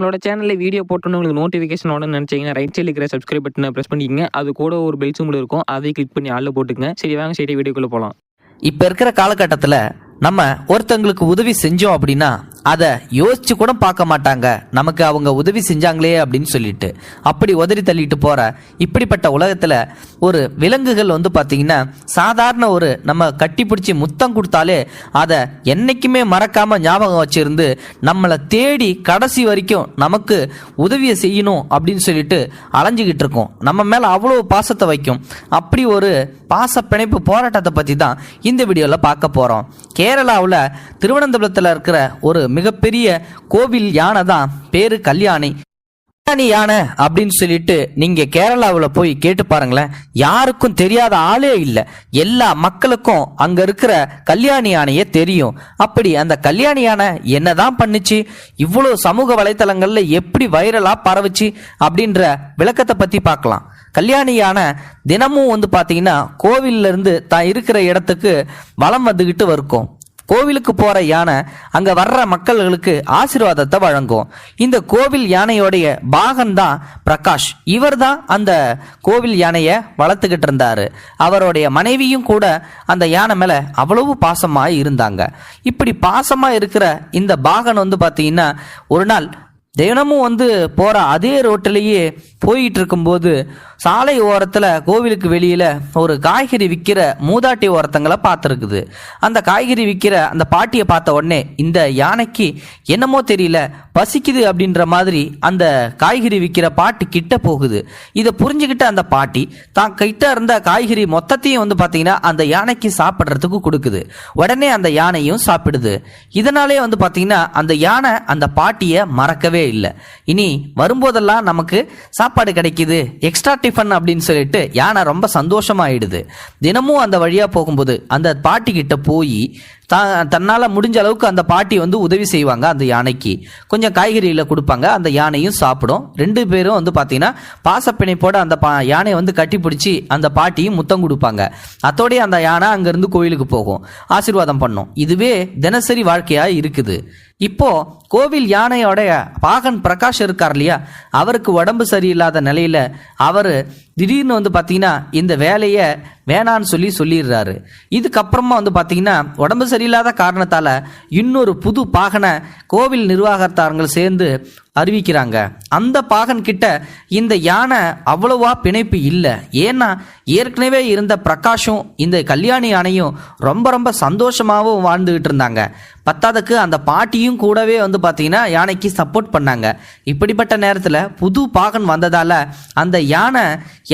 நம்மளோட சேனலில் வீடியோ போட்டோன்னு உங்களுக்கு நோட்டிஃபிகேஷன் உடனே நினச்சிங்கன்னா ரைட் சைடில் இருக்கிற சப்ஸ்கிரைப் பட்டனை ப்ரெஸ் பண்ணிக்கங்க. அது கூட ஒரு பெல் சிம்பிள் இருக்கும். அதை கிளிக் பண்ணி ஆளில் போட்டுக்கங்க. சரி வாங்க சரி வீடியோக்குள்ளே போகலாம் இப்போ இருக்கிற காலகட்டத்தில் நம்ம ஒருத்தங்களுக்கு உதவி செஞ்சோம் அப்படின்னா அதை யோசிச்சு கூட பார்க்க மாட்டாங்க. நமக்கு அவங்க உதவி செஞ்சாங்களே அப்படின்னு சொல்லிட்டு. அப்படி உதறி தள்ளிட்டு போற இப்படிப்பட்ட உலகத்துல ஒரு விலங்குகள் வந்து பார்த்தீங்கன்னா சாதாரண ஒரு நம்ம கட்டிப்பிடிச்சி முத்தம் கொடுத்தாலே அதை என்னைக்குமே மறக்காம ஞாபகம் வச்சிருந்து நம்மளை தேடி கடைசி வரைக்கும் நமக்கு உதவியை செய்யணும் அப்படின்னு சொல்லிட்டு அலைஞ்சுக்கிட்டு இருக்கோம். நம்ம மேல அவ்வளோ பாசத்தை வைக்கும். அப்படி ஒரு பாச பிணைப்பு போராட்டத்தை பற்றி தான் இந்த வீடியோவில் பார்க்க போகிறோம் கேரளாவில் திருவனந்தபுரத்தில் இருக்கிற ஒரு மிகப்பெரிய கோவில் யானை தான் பேரு கல்யாணி. கல்யாணி யானை அப்படின்னு சொல்லிட்டு நீங்க கேரளாவில் போய் கேட்டு பாருங்களேன். யாருக்கும் தெரியாத ஆளே இல்லை. எல்லா மக்களுக்கும் அங்க இருக்கிற கல்யாணி யானையே தெரியும். அப்படி அந்த கல்யாணி யானை என்னதான் பண்ணுச்சு? இவ்வளோ சமூக வலைத்தளங்கள்ல எப்படி வைரலா பரவுச்சு? அப்படின்ற விளக்கத்தை பத்தி பார்க்கலாம். கல்யாணி யானை தினமும் வந்து பார்த்தீங்கன்னா கோவில்ல இருந்து தான் இருக்கிற இடத்துக்கு வலம் வந்துகிட்டு இருக்கும் கோவிலுக்கு போகிற யானை அங்கே வர்ற மக்கள்களுக்கு ஆசீர்வாதத்தை வழங்கும். இந்த கோவில் யானையோடைய பாகன் தான் பிரகாஷ். இவர் தான் அந்த கோவில் யானையை வளர்த்துக்கிட்டு இருந்தார். அவருடைய மனைவியும் கூட அந்த யானை மேலே அவ்வளவு பாசமாக இருந்தாங்க. இப்படி பாசமாக இருக்கிற இந்த பாகன் வந்து பார்த்தீங்கன்னா ஒரு நாள் தினமும் வந்து போகிற அதே ரோட்டிலேயே போயிட்டு இருக்கும்போது சாலை ஓரத்தில் கோவிலுக்கு வெளியில் ஒரு காய்கறி விற்கிற மூதாட்டி ஓரத்தங்களை பார்த்துருக்குது. அந்த காய்கறி விற்கிற அந்த பாட்டியை பார்த்த உடனே இந்த யானைக்கு என்னமோ தெரியல பசிக்குது அப்படின்ற மாதிரி அந்த காய்கறி விற்கிற பாட்டி கிட்ட போகுது. இதை புரிஞ்சுக்கிட்ட அந்த பாட்டி தான் கிட்ட இருந்த காய்கறி மொத்தத்தையும் வந்து பார்த்தீங்கன்னா அந்த யானைக்கு சாப்பிட்றதுக்கு கொடுக்குது. உடனே அந்த யானையும் சாப்பிடுது. இதனாலே வந்து பார்த்தீங்கன்னா அந்த யானை அந்த பாட்டியை மறக்கவே இல்லை. இனி வரும்போதெல்லாம் நமக்கு சாப்பாடு கிடைக்குது. எக்ஸ்ட்ரா டிஃபன் அப்படின்னு சொல்லிட்டு யானை ரொம்ப சந்தோஷமாயிடுது. தினமும் அந்த வழியா போகும்போது அந்த பாட்டி கிட்ட போய் தன்னால் முடிஞ்ச அளவுக்கு அந்த பாட்டி வந்து உதவி செய்வாங்க அந்த யானைக்கு. கொஞ்சம் காய்கறிகளை கொடுப்பாங்க அந்த யானையும் சாப்பிடும். ரெண்டு பேரும் வந்து பார்த்தீங்கன்னா பாசப்பிணைப்போட அந்த பா யானையை வந்து கட்டிப்பிடிச்சி அந்த பாட்டியும் முத்தம் கொடுப்பாங்க. அத்தோடைய அந்த யானை அங்கேருந்து கோயிலுக்கு போகும். ஆசீர்வாதம் பண்ணும். இதுவே தினசரி வாழ்க்கையாக இருக்குது. இப்போ கோவில் யானையோடைய பாகன் பிரகாஷ் இருக்கார் இல்லையா? அவருக்கு உடம்பு சரியில்லாத நிலையில அவர் திடீர்னு வந்து பார்த்தீங்கன்னா இந்த வேலையை வேணான்னு சொல்லி சொல்லிடுறாரு. இதுக்கப்புறமா வந்து பார்த்தீங்கன்னா உடம்பு சரியில்லாத காரணத்தால் இன்னொரு புது பாகனை கோவில் நிர்வாகத்தாரங்கள் சேர்ந்து அறிவிக்கிறாங்க. அந்த பாகன் கிட்ட இந்த யானை அவ்வளவா பிணைப்பு இல்லை. ஏன்னா ஏற்கனவே இருந்த பிரகாஷும் இந்த கல்யாணி யானையும் ரொம்ப ரொம்ப சந்தோஷமாகவும் வாழ்ந்துகிட்டு இருந்தாங்க. பத்தாததுக்கு அந்த பாட்டியும் கூடவே வந்து பார்த்தீங்கன்னா யானைக்கு சப்போர்ட் பண்ணாங்க. இப்படிப்பட்ட நேரத்தில் புது பாகன் வந்ததால் அந்த யானை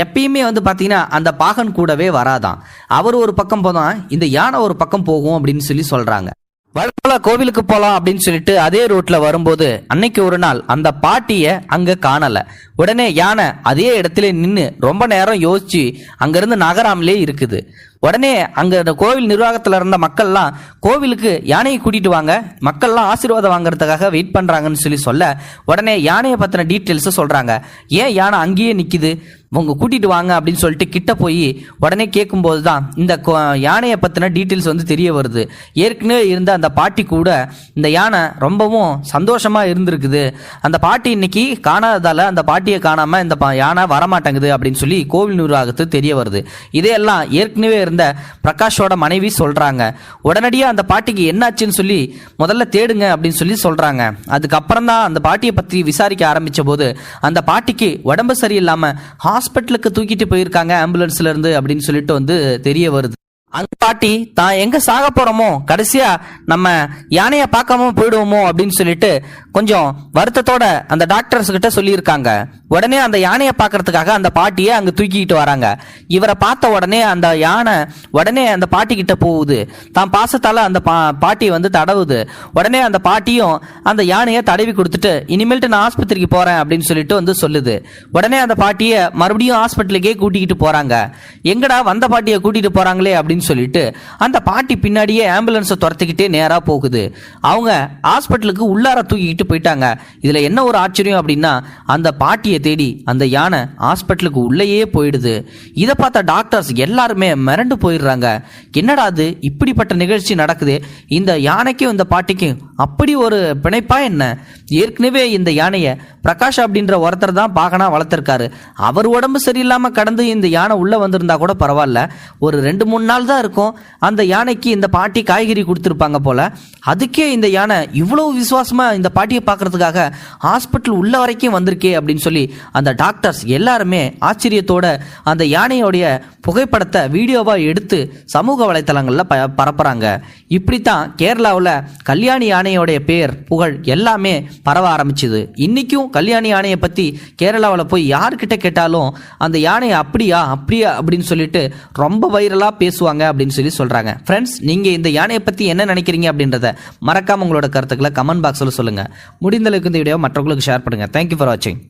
எப்பயுமே வந்து பார்த்தீங்கன்னா அந்த பாகன் கூடவே வராதான். அவர் ஒரு பக்கம் போதான் இந்த யானை ஒரு பக்கம் போகும் அப்படின்னு சொல்லி சொல்கிறாங்க வழக்கோல கோவிலுக்கு போகலாம் அப்படின்னு சொல்லிட்டு அதே ரோட்ல வரும்போது அன்னைக்கு ஒரு நாள் அந்த பாட்டிய அங்க காணல. உடனே யானை அதே இடத்துல நின்று ரொம்ப நேரம் யோசிச்சு அங்கிருந்து நகராமலே இருக்குது. உடனே அங்க அந்த கோவில் நிர்வாகத்துல இருந்த மக்கள்லாம் கோவிலுக்கு யானையை கூட்டிட்டு வாங்க மக்கள்லாம் ஆசீர்வாதம் வாங்குறதுக்காக வெயிட் பண்றாங்கன்னு சொல்லி சொல்ல உடனே யானையை பத்தின டீட்டெயில்ஸ் சொல்றாங்க. ஏன் யானை அங்கேயே நிக்குது? உங்க கூட்டிட்டு வாங்க அப்படின்னு சொல்லிட்டு கிட்ட போய் உடனே கேட்கும்போது தான் இந்த யானையை பத்தின டீட்டெயில்ஸ் வந்து தெரிய வருது. ஏற்கனவே இருந்த அந்த பாட்டி கூட இந்த யானை ரொம்பவும் சந்தோஷமா இருந்திருக்குது. அந்த பாட்டி இன்னைக்கு காணாததால அந்த பாட்டியை காணாம இந்த பா- யானை வரமாட்டேங்குது அப்படின்னு சொல்லி கோவில் நிர்வாகத்துக்கு தெரிய வருது. இதையெல்லாம் ஏற்கனவே இருந்த பிரகாஷோட மனைவி சொல்கிறாங்க உடனடியாக அந்த பாட்டிக்கு என்னாச்சுன்னு சொல்லி முதல்ல தேடுங்க அப்படின்னு சொல்லி சொல்கிறாங்க அதுக்கப்புறம் தான் அந்த பாட்டியை பற்றி விசாரிக்க ஆரம்பித்த போது அந்த பாட்டிக்கு உடம்பு சரியில்லாமல் ஹாஸ்பிட்டலுக்கு தூக்கிட்டு போயிருக்காங்க ஆம்புலன்ஸ்லேருந்து அப்படின்னு சொல்லிட்டு வந்து தெரிய வருது. அந்த பாட்டி தான் எங்க சாக போறோமோ? கடைசியா நம்ம யானைய பார்க்காம போயிடுவோமோ? அப்படின்னு சொல்லிட்டு கொஞ்சம் வருத்தத்தோட அந்த டாக்டர்ஸ் கிட்ட சொல்லியிருக்காங்க. உடனே அந்த யானையை பார்க்கறதுக்காக அந்த பாட்டியை அங்க தூக்கிக்கிட்டு வராங்க. இவரை பார்த்த உடனே அந்த யானை உடனே அந்த பாட்டி கிட்ட போகுது. தான் பாசத்தால அந்த பா பாட்டி வந்து தடவுது. உடனே அந்த பாட்டியும் அந்த யானையை தடவி கொடுத்துட்டு இனிமேல்ட்டு நான் ஆஸ்பத்திரிக்கு போறேன் அப்படின்னு சொல்லிட்டு வந்து சொல்லுது. உடனே அந்த பாட்டியை மறுபடியும் ஹாஸ்பிட்டலுக்கே கூட்டிக்கிட்டு போறாங்க. எங்கடா வந்த பாட்டியை கூட்டிட்டு போறாங்களே? அப்படின்னு சொல்லிட்டு அந்த பாட்டி பின்னாடியே ஆம்புலன்ஸை துரத்திக்கிட்டே நேராக போகுது. அவங்க ஹாஸ்பிட்டலுக்கு உள்ளார தூக்கிக்கிட்டு போயிட்டாங்க. இதில் என்ன ஒரு ஆச்சரியம் அப்படின்னா அந்த பாட்டியை தேடி அந்த யானை ஹாஸ்பிட்டலுக்கு உள்ளேயே போயிடுது. இதை பார்த்த டாக்டர்ஸ் எல்லாருமே மிரண்டு போயிடுறாங்க. என்னடா அது இப்படிப்பட்ட நிகழ்ச்சி நடக்குது. இந்த யானைக்கும் இந்த பாட்டிக்கும் அப்படி ஒரு பிணைப்பா என்ன? ஏற்கனவே இந்த யானையை பிரகாஷ் அப்படின்ற ஒருத்தர் தான் பாகனா வளர்த்துருக்காரு. அவர் உடம்பு சரியில்லாமல் கடந்து இந்த யானை உள்ளே வந்திருந்தா கூட பரவாயில்ல. ஒரு ரெண்டு மூணு நாள் தான் இருக்கும். அந்த யானைக்கு இந்த பாட்டி காய்கறி கொடுத்துருப்பாங்க போல. அதுக்கே இந்த யானை இவ்வளோ விசுவாசமாக இந்த பாட்டியை பார்க்கறதுக்காக ஹாஸ்பிட்டல் உள்ள வரைக்கும் வந்திருக்கே அப்படின்னு சொல்லி அந்த டாக்டர்ஸ் எல்லாருமே ஆச்சரியத்தோட அந்த யானையோடைய புகைப்படத்தை வீடியோவாக எடுத்து சமூக வலைத்தளங்களில் ப இப்படி தான் கேரளாவில் கல்யாணி யானை யானையோடைய பேர் புகழ் எல்லாமே பரவ ஆரம்பிச்சுது. இன்றைக்கும் கல்யாணி யானையை பற்றி கேரளாவில் போய் யார்கிட்ட கேட்டாலும் அந்த யானையை அப்படியா அப்படியா அப்படின்னு சொல்லிட்டு ரொம்ப வைரலாக பேசுவாங்க அப்படின்னு சொல்லி சொல்கிறாங்க ஃப்ரெண்ட்ஸ் நீங்கள் இந்த யானையை பற்றி என்ன நினைக்கிறீங்க அப்படின்றத மறக்காம உங்களோட கருத்துக்களை கமெண்ட் பாக்ஸில் சொல்லுங்கள் முடிந்த அளவுக்கு இந்த வீடியோ மற்றவங்களுக்கு ஷேர் பண்ணுங்கள் தேங்க்யூ ஃபார் வாட்சிங்